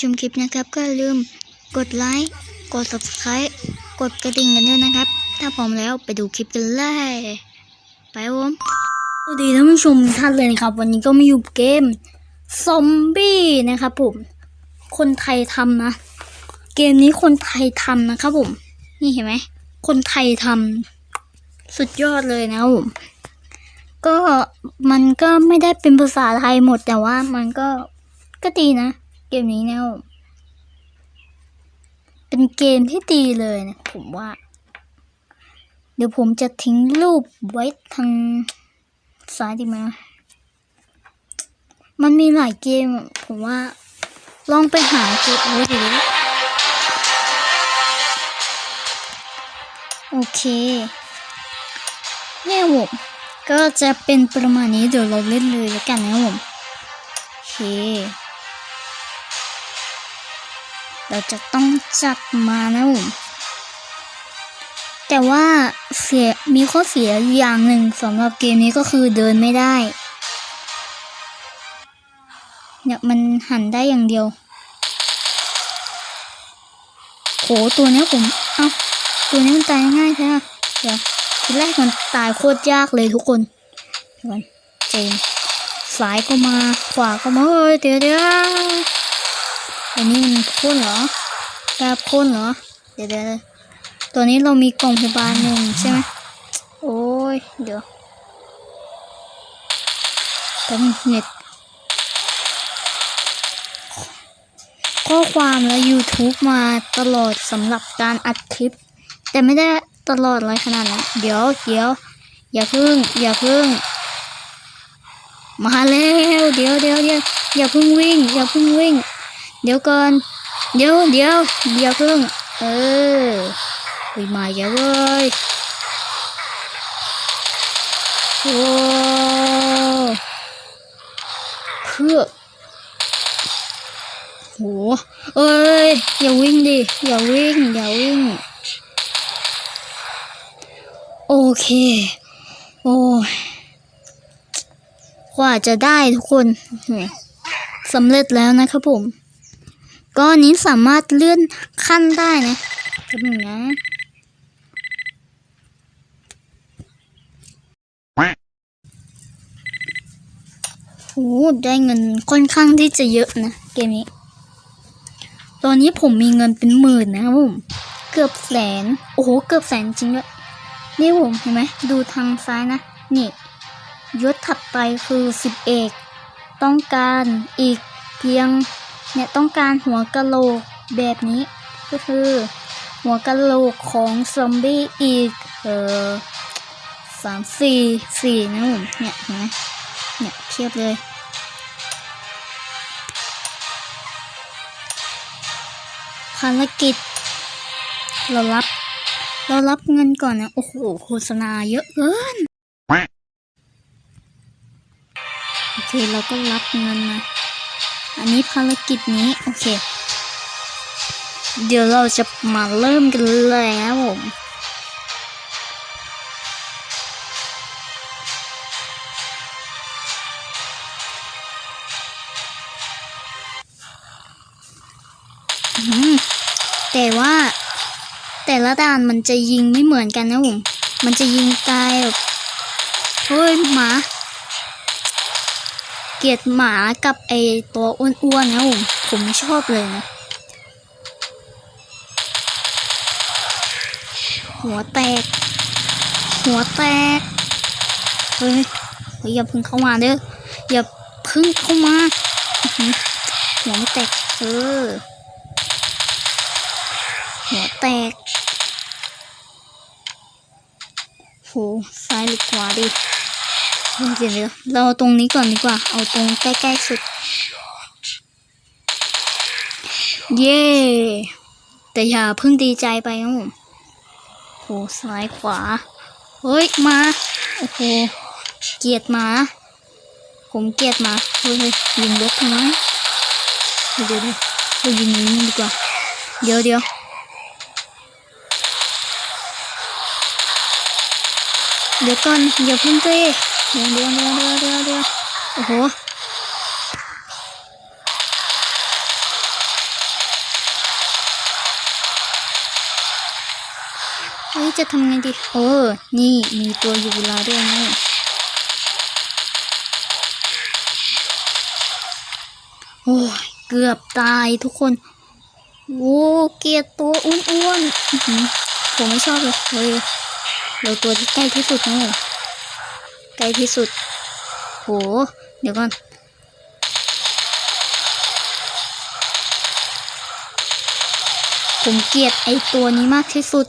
ชมคลิปนะครับ ก็ลืมกดไลค์กด subscribe กดกระดิ่งกันด้วยนะครับ ถ้าพร้อมแล้วไปดูคลิปกันเลยไปครับผมสวัสดีท่านผู้ชมท่านเลยนะครับ วันนี้ก็มาอยู่เกมซอมบี้นะครับผม คนไทยทำนะ เกมนี้คนไทยทำนะครับผม นี่เห็นไหม คนไทยทำสุดยอดเลยนะครับผมก็มันก็ไม่ได้เป็นภาษาไทยหมดแต่ว่ามันก็ก็ดีนะ เกมนี้เนี่ยเป็นเกมที่ดีเลยนะผมว่า เดี๋ยวผมจะทิ้งรูปไว้ทางซ้ายดีไหมมันมีหลายเกม ผมว่า ลองไปหาเกมไว้ดูโอเคเนี่ยผมก็จะเป็นประมาณนี้เดี๋ยวเราเล่นเลยแล้วกันนะผมโอเค เราจะต้องจัดมานะผมแต่ว่าเสียมีข้อเสียอย่างหนึ่งสำหรับเกมนี้ก็คือเดินไม่ได้เนี่ยมันหันได้อย่างเดียวโหตัวเนี้ยผมเอ้าตัวนี้มันตายง่ายใช่ไหมเดี๋ยวทีแรกมันตายโคตรยากเลยทุกคนเดี๋ยวก่อนเจนซ้ายก็มาขวาก็มาเฮ้ยเดี๋ยวเดี๋ยว อันนี้มันโค่นเหรอแบบโค่นเหรอ เดี๋ยวเดี๋ยวตัวนี้เรามีกล่องพยาบาลหนึ่งใช่ไหมโอ้ย เดี๋ยวแป๊บนึงเน็ตข้อความและ YouTube มาตลอดสำหรับการอัดคลิป แต่ไม่ได้ตลอดเลยขนาดนั้นเดี๋ยวเดี๋ยวอย่าพึ่ง อย่าพึ่ง มาแล้ว เดี๋ยวเดี๋ยวเดี๋ยวอย่าพึ่งวิ่ง อย่าพึ่งวิ่ง เดี๋ยวก่อน เดี๋ยวเดี๋ยวอย่าพึ่ง เออวิ่งมาอย่าเว้ยโอ้เพื่อโหเอ้ย อย่าวิ่งดิ อย่าวิ่ง อย่าวิ่ง โอเค โอ้ยกว่าจะได้ทุกคนเนี่ยสำเร็จแล้วนะครับผม ก็อันนี้สามารถเลื่อนขั้นได้นะแป๊บนึงนะโอ้ได้เงินค่อนข้างที่จะเยอะนะเกมนี้ ตอนนี้ผมมีเงินเป็นหมื่นนะครับผมเกือบแสน โอ้โห เกือบแสนจริงด้วยนี่ผมเห็นไหมดูทางซ้ายนะ นี่ยศถัดไปคือสิบเอก ต้องการอีกเพียง เนี่ยต้องการหัวกะโหลกแบบนี้ก็คือ หัวกะโหลกของซอมบี้อีกเออสามสี่สี่นะผมเนี่ยเห็นไหมเนี่ยเทียบเลยภารกิจ เรารับ เรารับเงินก่อนนะ โอ้โหโฆษณาเยอะเกิน โอเค เราก็รับเงินมา นี้ภารกิจนี้โอเค เดี๋ยวเราจะมาเริ่มกันเลยนะผมอืมแต่ว่าแต่ละด่านมันจะยิงไม่เหมือนกันนะผม มันจะยิงตายแบบเฮ้ยหมา ลียดหมากับไอตัวอ้วนๆนะผมผมไม่ชอบเลยนะ หัวแตก หัวแตก เฮ้ยเฮ้ยอย่าพึ่งเข้ามาเด้ออย่าพึ่งเข้ามา หัวไม่แตกเออหัวแตกโหซ้ายหรือขวาดิ เดี๋ยวเดี๋ยวเราเอตรงนี้ก่อนดีกว่า เอาตรงใกล้ๆสุด เย่แต่อย่าเพิ่งดีใจไปนะผมโหซ้ายขวา เฮ้ย มา โอ้โห เกียดหมา ผมเกียดหมา เฮ้ยยิงรถทำไมเดี๋ยวเดี๋ยวเรายิงนี้ดีกว่า เดี๋ยวเดี๋ยวเดี๋ยวก่อนอย่าเพิ่งเต้เดี๋ยว เดี๋ยวเดี๋ยวเดี๋ยวเดี๋ยวโอ้โหเฮ้ยจะทำไงดีเออนี่มีตัวอยู่เวลาด้วยนี่โอ้ยเกือบตายทุกคนโอ้เกียตัวอ้วนๆผมไม่ชอบเลยเฮ้ยเราตัวที่ใกล้ที่สุดนี่ ใกล้ที่สุด โห เดี๋ยวก่อน ผมเกลียดไอตัวนี้มากที่สุด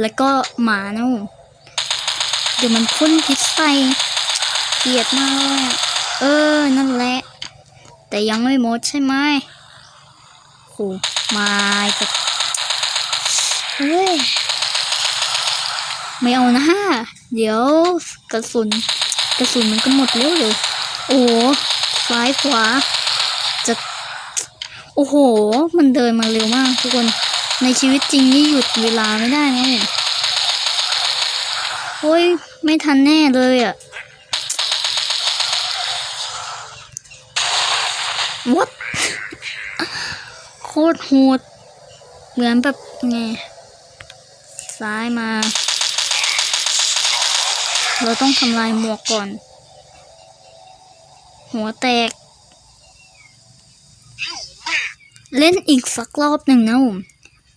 แล้วก็หมานะผมเดี๋ยวมันพ่นพิษใส่ เกลียดมากเลยอะเออ นั่นแหละ แต่ยังไม่หมดใช่ไหมโหมาแต่เฮ้ย ไม่เอานะฮะเดี๋ยวกระสุน กระสุนมันก็หมดเร็วเร็วโอ้ซ้ายขวาจะโอ้โห มันเดินมาเร็วมากทุกคนในชีวิตจริงนี่หยุดเวลาไม่ได้นะเนี่ยโอ้ยไม่ทันแน่เลยอะ่ะ what โคตรโหดเหมือนแบบไงซ้ายมา เราต้องทำลายหมวกก่อน หัวแตก เล่นอีกสักรอบหนึ่งนะผม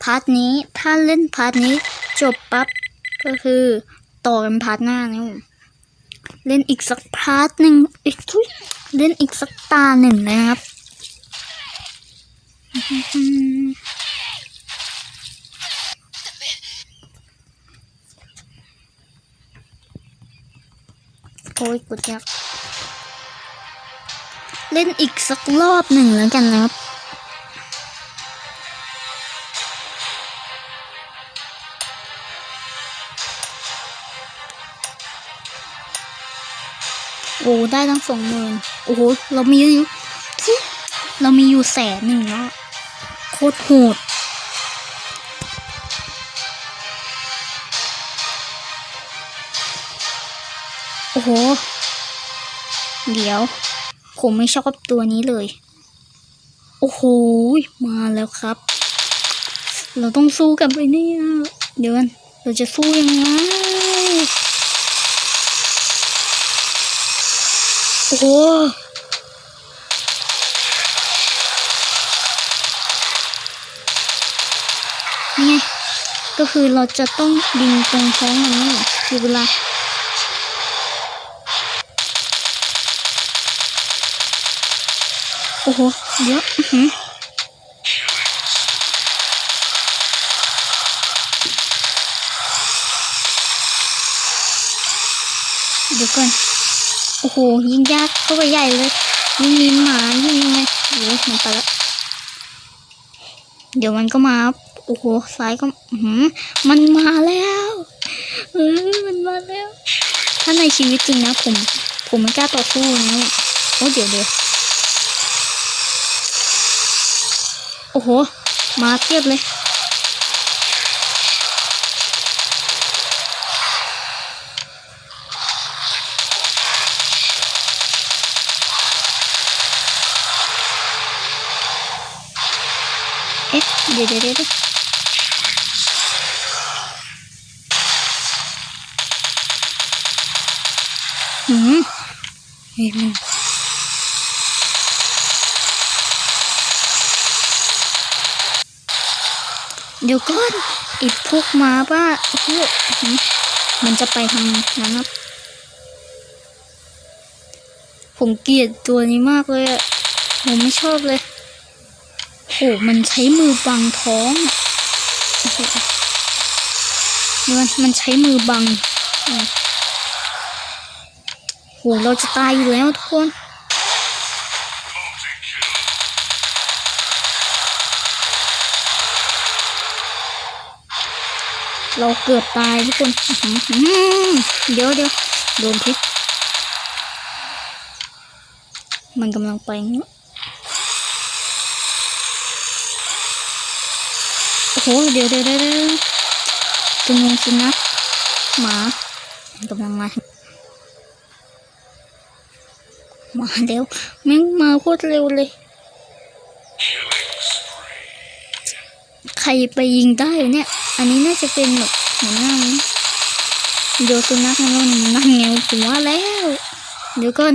พาร์ทนี้ถ้าเล่นพาร์ทนี้จบปั๊บก็คือต่อกันพาร์ทหน้านะผมเล่นอีกสักพาร์ทหนึ่งอีกทุยเล่นอีกสักตาหนึ่งนะครับ อ้ยกดยักเล่นอีกสักรอบหนึ่งแล้วกันนะครับโอ้ได้ตั้งสองหมื่นโอ้โห เรามีอยู่เรามีอยู่แสนหนึ่งแล้วอะโคตรโหด โอ้โห เดี๋ยว ผมไม่ชอบตัวนี้เลย โอ้โห มาแล้วครับ เราต้องสู้กันไปเนี่ยเดี๋ยวกันเราจะสู้ยังไง โอ้โหนี่ไงก็คือเราจะต้องบินตรงท้องมันนี่คือเวลา โอ้โหเดี๋ยอื้อหือเดี๋ยวก่อน โอ้โห ยิงยากเข้าไปใหญ่เลยยิงมีหมายิงยังไงโอ้โหมันไปแล้วเดี๋ยวมันก็มา โอ้โห ซ้ายก็หือมันมาแล้วเออมันมาแล้ว ถ้าในชีวิตจริงนะผม ผมไม่กล้าต่อสู้นะโอ้เดี๋ยวเดี๋ยว โอ้โห มาเทียบเลย เอ๊ะ เดี๋ยวเดี๋ยวเดี๋ยวหืมเฮ้ยมัน ดี๋ยวก่อนไอีพวกมาบ้าโอ้โหหืมมันจะไปทางนั้นครับผมเกลียดตัวนี้มากเลยอะผมไม่ชอบเลยโหมันใช้มือบังท้องมันมันใช้มือบังโอืมโหเราจะตายอยู่แล้วทุกคน เราเกือบตายทุกคนเดี๋ยวเดี๋ยวโดนพิษมันกำลังไปเนอะโอ้โหเดี๋ยวเดี๋ยวเดี๋ยวเดี๋ยวสุนัขสุนัขหมามันกำลังมามาเร็วแม่งมาโคตรเร็วเลย ใครไปยิงได้เนี่ย อันนี้น่าจะเป็นแบบหัวหน้าโยสุนัขนะว่านั่นไงผมว่าแล้ว เดี๋ยวก่อน